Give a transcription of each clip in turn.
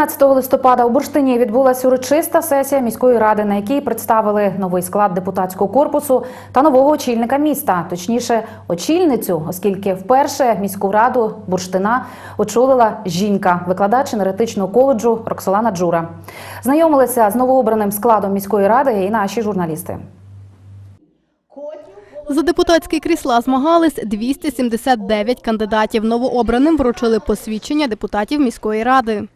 15 листопада у Бурштині відбулася урочиста сесія міської ради, на якій представили новий склад депутатського корпусу та нового очільника міста, точніше, очільницю, оскільки вперше міську раду Бурштина очолила жінка, викладач енергетичного коледжу Роксолана Джура. Знайомилися з новообраним складом міської ради і наші журналісти. За депутатські крісла змагались 279 кандидатів. Новообраним вручили посвідчення депутатів міської ради.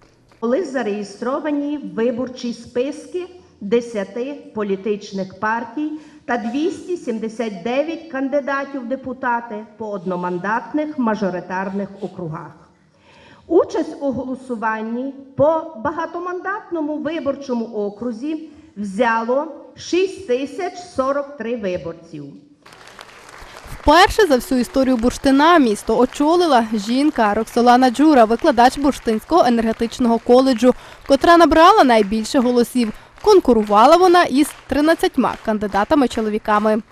Були зареєстровані виборчі списки 10 політичних партій та 279 кандидатів депутати по одномандатних мажоритарних округах. Участь у голосуванні по багатомандатному виборчому окрузі взяло 6043 виборців. Вперше за всю історію бурштина місто очолила жінка Роксолана Джура, викладач бурштинського енергетичного коледжу, котра набрала найбільше голосів. Конкурувала вона із 13 кандидатами-чоловіками.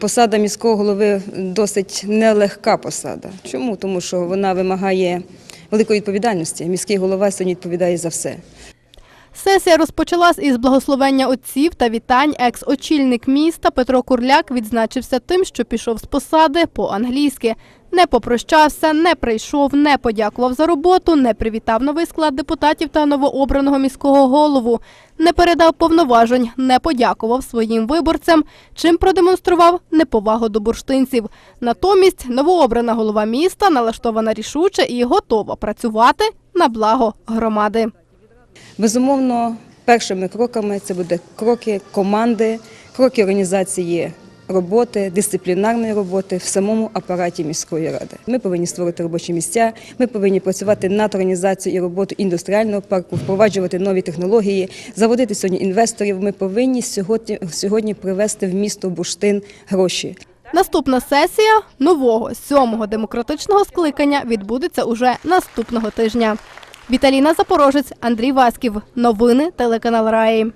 Посада міського голови досить нелегка посада. Чому? Тому що вона вимагає великої відповідальності. Міський голова сьогодні відповідає за все. Сесія розпочалась із благословення отців та вітань. Екс-очільник міста Петро Курляк відзначився тим, що пішов з посади по-англійськи. Не попрощався, не прийшов, не подякував за роботу, не привітав новий склад депутатів та новообраного міського голову, не передав повноважень, не подякував своїм виборцям, чим продемонстрував неповагу до бурштинців. Натомість новообрана голова міста налаштована рішуче і готова працювати на благо громади. Безумовно, першими кроками це буде кроки команди, кроки організації роботи, дисциплінарної роботи в самому апараті міської ради. Ми повинні створити робочі місця, ми повинні працювати над організацією і роботою індустріального парку, впроваджувати нові технології, заводити сьогодні інвесторів. Ми повинні сьогодні, сьогодні привести в місто Бурштин гроші. Наступна сесія нового сьомого демократичного скликання відбудеться уже наступного тижня. Віталіна Запорожець, Андрій Васків. Новини телеканал Раї.